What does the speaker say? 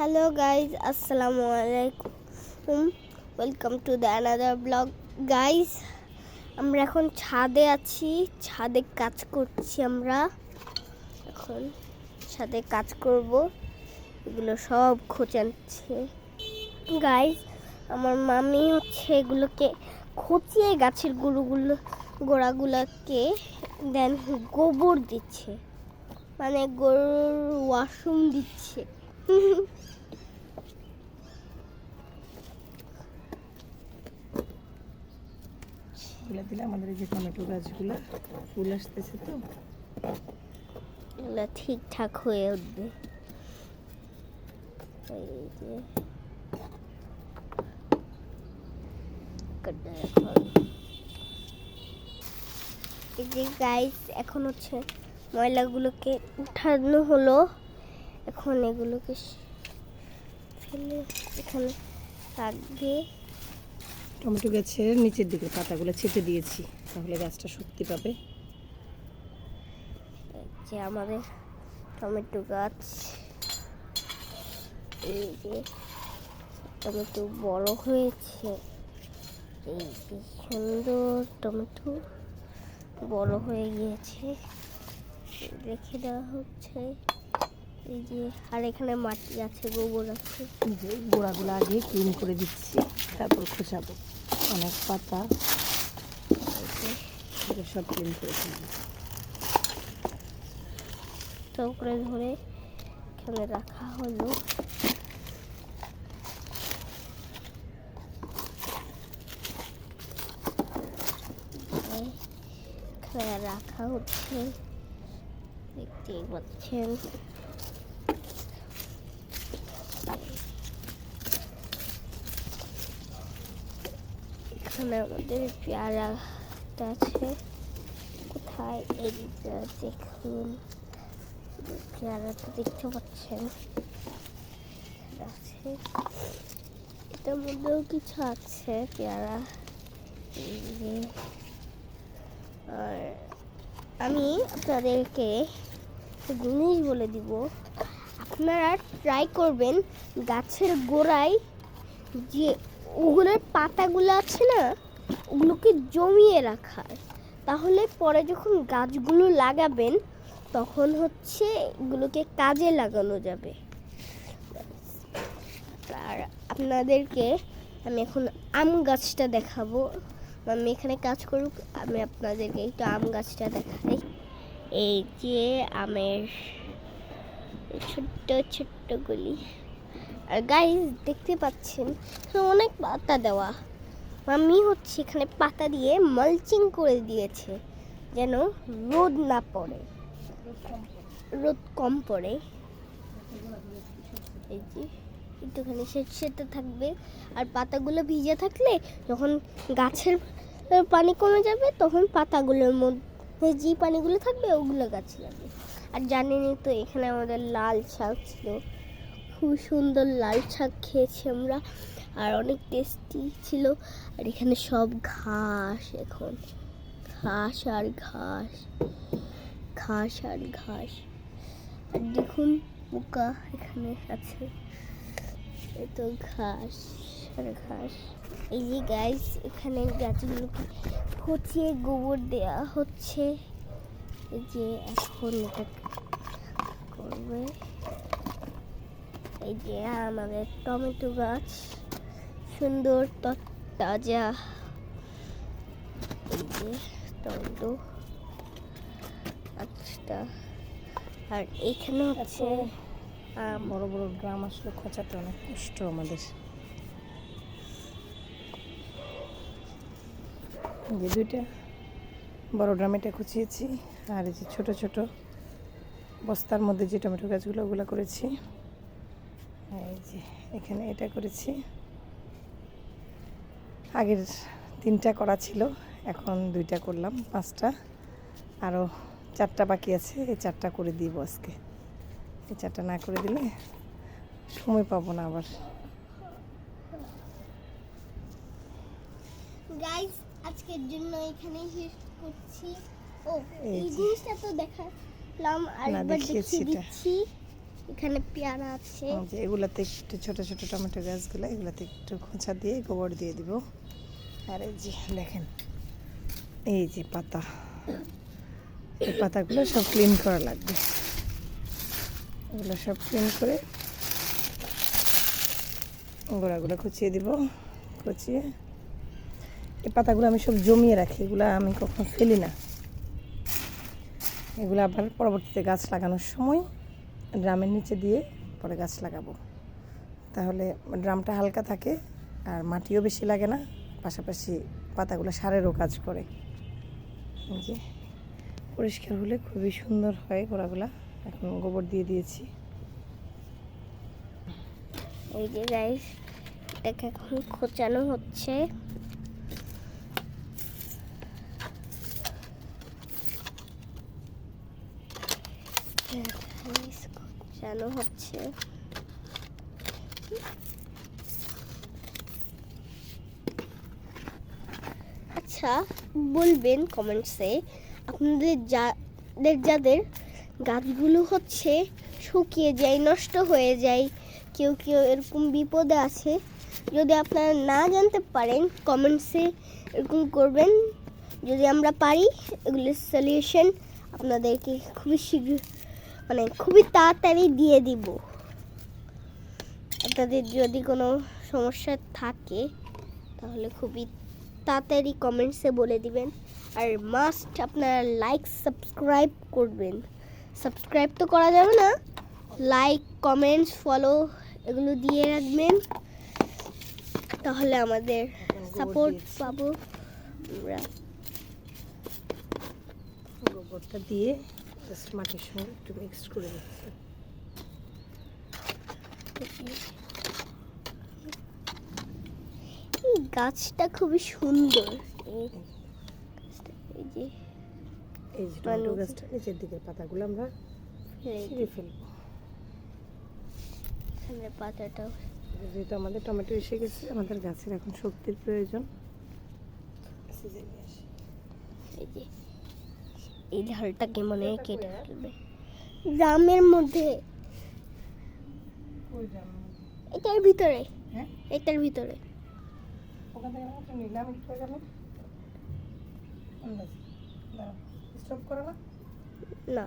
Hello guys আসসালামু আলাইকুম welcome to the another blog guys আমরা এখন ছাদে আছি। ছাদে কাজ করছি আমরা। এখন ছাদে কাজ করব। এগুলো সব খোঁচাচ্ছে। গাইজ আমার মামি হচ্ছে এগুলোকে খচিয়ে গাছের গুঁড়োগুলো, গোড়াগুলোকে দেন গোবর দিচ্ছে। মানে গরুর ওয়াশরুম দিচ্ছে। তুলে দিলে আমাদের যে টমেটো গাছগুলো ফুল আসতেছে তো। এগুলো ঠিকঠাক হয়ে উঠবে। এই। এই যে গাইস এখন হচ্ছে ময়লাগুলোকে উঠানো হলো। এখন এগুলোকে ফেলে এখানে রাখবে। টমেটো গাছের নিচের দিকে পাতাগুলো ছেটে দিয়েছি, তাহলে গাছটা শক্তি পাবে। যে আমাদের টমেটো গাছ। এই যে টমেটো বড় হয়েছে। এই যে সুন্দর টমেটো বড় হয়ে গিয়েছে। রেখে দেওয়া হচ্ছে। এই যে আর এখানে মাটি আছে গোবর আছে। যে গোড়াগুলো আগে ক্লিন করে দিচ্ছি তারপর খোঁচাবো অনেক পাতা সব ক্লিন করে চৌকড়ে ধরে এখানে রাখা হলো। রাখা হচ্ছে। দেখতেই পাচ্ছেন। এখানে আমাদের পেয়ারাটা আছে। কোথায়? এইটা দেখুন, পেয়ারাটা দেখতে পাচ্ছেন? আছে। এটার মধ্যেও কিছু আছে, পেয়ারা। আর আমি আপনাদেরকে জিনিস বলে দিব। আপনারা ট্রাই করবেন গাছের গোড়ায় যে ওগুলোর পাতাগুলো আছে না, ওগুলোকে জমিয়ে রাখার। তাহলে পরে যখন গাছগুলো লাগাবেন, তখন হচ্ছে এগুলোকে কাজে লাগানো যাবে। আর আপনাদেরকে আমি এখন আম গাছটা দেখাবো। আমি এখানে কাজ করুক, আমি আপনাদেরকে একটু আম গাছটা দেখাই। এই যে আমের ছোট্ট ছোট্ট গুলি। আর গাইস দেখতে পাচ্ছেন, অনেক পাতা দেওয়া। মাম্মি হচ্ছে এখানে পাতা দিয়ে মালচিং করে দিয়েছে, যেন রোদ না পড়ে। রোদ কম পড়ে। এই যে, একটুখানি সেটা থাকবে। আর পাতাগুলো ভিজে থাকলে যখন গাছের পানি কমে যাবে, তখন পাতাগুলোর মধ্যে যে পানিগুলো থাকবে, ওগুলো গাছে লাগবে আর জানেনই তো, এখানে আমাদের লাল শাক ছিল। খুব সুন্দর লাল শাক খেয়েছি আমরা। আর অনেক টেস্টি ছিল। আর এখানে সব ঘাস এখন। ঘাস আর ঘাস। ঘাস আর ঘাস। আর দেখুন, পোকা এখানে আছে। তো ঘাস আর ঘাস। এই যে গাইস এখানে গাছগুলোকে পচিয়ে গোবর দেওয়া হচ্ছে। যে এখন এটা করবে। এই যে আমাদের টমেটো গাছ, সুন্দর তাজা। এই যে টমেটো আচ্ছা আর এখানে হচ্ছে বড় বড় ড্রাম আসলে খোঁচাতে অনেক কষ্ট আমাদের। যে দুইটা বড় ড্রামেটা খুঁচিয়েছি। আর এই যে ছোট ছোট বস্তার মধ্যে যে টমেটো গাছগুলো, ওগুলো করেছি। এই যে এখানে এটা করেছি। আগের তিনটা করা ছিল এখন দুইটা করলাম পাঁচটা। আরও চারটা বাকি আছে এই চারটা করে দিব আজকে। এই চারটা না করে দিলে সময় পাবো না আবার। গাইস আজকের জন্য এখানেই শেষ করছি। ও এই জিনিসটা তো দেখালাম আরেকবার দেখিয়ে। দিচ্ছি। এখানে পেয়ারা আছে। এগুলাতে একটু ছোট ছোট টমেটো গাছগুলো, এগুলাতে একটু খোঁচা দিয়ে গোবর দিয়ে দিব। আর এই যে দেখেন, এই যে পাতা। এই পাতাগুলো সব ক্লিন করা লাগবে। এগুলো সব ক্লিন করে গোড়াগুলো কুচিয়ে দিব কুচিয়ে এই পাতাগুলো আমি সব জমিয়ে রাখি, এগুলো আমি কখনো ফেলি না। এগুলো আবার পরবর্তীতে গাছ লাগানোর সময় ড্রামের নিচে দিয়ে পরে গাছ লাগাবো। তাহলে ড্রামটা হালকা থাকে আর মাটিও বেশি লাগে না, পাশাপাশি পাতাগুলো সারেরও কাজ করে। যে, পরিষ্কার হলে খুবই সুন্দর হয় গোড়াগুলা। এখন গোবর দিয়ে দিয়েছি। এই যে গাইস এটাকে এখন খোঁচানো হচ্ছে। খোঁচানো হচ্ছে। আচ্ছা বলবেন কমেন্টসে আপনাদের যাদের যাদের গাছগুলো হচ্ছে শুকিয়ে যায়, নষ্ট হয়ে যায়, কেউ কেউ এরকম বিপদে আছে, যদি আপনারা না জানতে পারেন কমেন্টসে এরকম করবেন। যদি আমরা পারি, এগুলোর সলিউশন আপনাদেরকে খুবই শীঘ্র মানে খুবই তাড়াতাড়ি দিয়ে দিব। আপনাদের যদি কোনো সমস্যা থাকে, তাহলে খুবই তাড়াতাড়ি কমেন্টসে বলে দিবেন। আর মাস্ট আপনারা লাইক সাবস্ক্রাইব করবেন। সাবস্ক্রাইব তো করা যাবে না। লাইক কমেন্টস ফলো এগুলো দিয়ে রাখবেন। তাহলে আমাদের সাপোর্ট পাবো আমরা। দিয়ে জাস্ট মাটির সঙ্গে একটু মিক্স করে দিচ্ছি এই গাছটা খুবই সুন্দর। এই যে এই যে টমেটো গাছটা নিচের দিকের পাতাগুলো আমরা ছিঁড়ে ফেলব। পাতাটাও। যেহেতু আমাদের টমেটো এসে গেছে আমাদের গাছের এখন শক্তির প্রয়োজন। এই যে এই ঢালটাকে মনে হয় কেটে ফেলবে। গ্রামের মধ্যে এটার ভিতরে। হ্যাঁ? এটার ভিতরে। না।